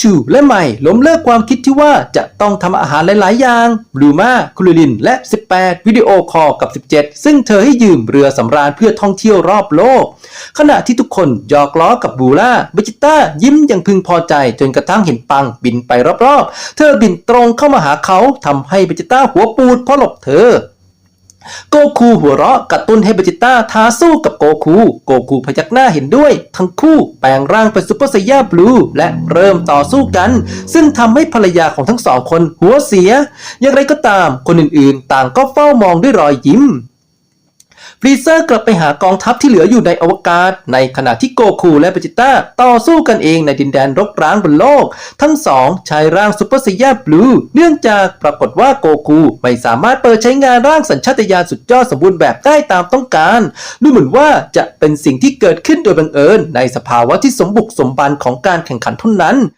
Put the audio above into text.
ชูและใหม่ล้มเลิกความคิดที่ว่าจะต้องทำอาหารหลาย ๆ อย่างบลูมาคุลิลิน และ 18 วิดีโอคอลกับ 17 ซึ่งเธอให้ยืมเรือสำราญเพื่อท่องเที่ยวรอบโลก ขณะที่ทุกคนหยอกล้อกับบูล่าเบจิต้ายิ้มอย่างพึงพอใจจนกระทั่งเห็นปังบินไปรอบ ๆ เธอบินตรงเข้ามาหาเขาทำให้เบจิต้าหัวปูดเพราะหลบเธอ โกคูหัวเราะกระตุ้นให้เบจิต้าท้าสู้กับโกคู โกคูพยักหน้าเห็นด้วย ทั้งคู่แปลงร่างเป็นซูเปอร์ไซย่าบลูและเริ่มต่อสู้กัน ซึ่งทำให้ภรรยาของทั้งสองคนหัวเสีย อย่างไรก็ตามคนอื่นๆ ต่างก็เฝ้ามองด้วยรอยยิ้ม ฟรีเซอร์กลับไปหากองทัพที่เหลืออยู่ในอวกาศ ในขณะที่โกคูและเบจิต้าต่อสู้กันเองในดินแดนรกร้างบนโลก ทั้งสองใช้ร่างซูเปอร์ไซย่าบลูเนื่องจากปรากฏว่าโกคูไม่สามารถเปิดใช้งานร่างสัญชาตญาณสุดยอดสมบูรณ์แบบได้ตามต้องการดูเหมือนว่าจะเป็นสิ่งที่เกิดขึ้นโดยบังเอิญ ในสภาวะที่สมบุกสมบันของการแข่งขันเท่านั้น